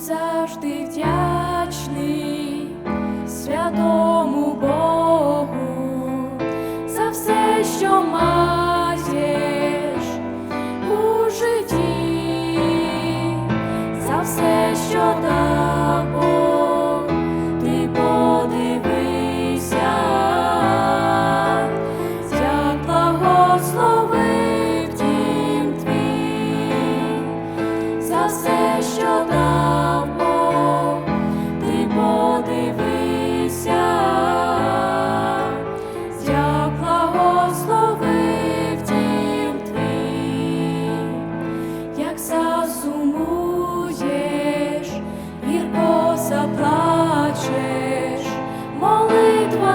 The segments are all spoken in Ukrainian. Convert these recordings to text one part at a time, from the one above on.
завжди вдячний святому Богу за все, що маєш у житті, за все, що дав ти подивися, як благословив за все, що дав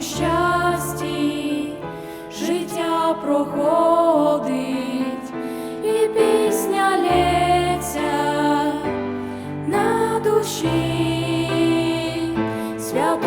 щасті життя проходить і пісня лється на душі, свято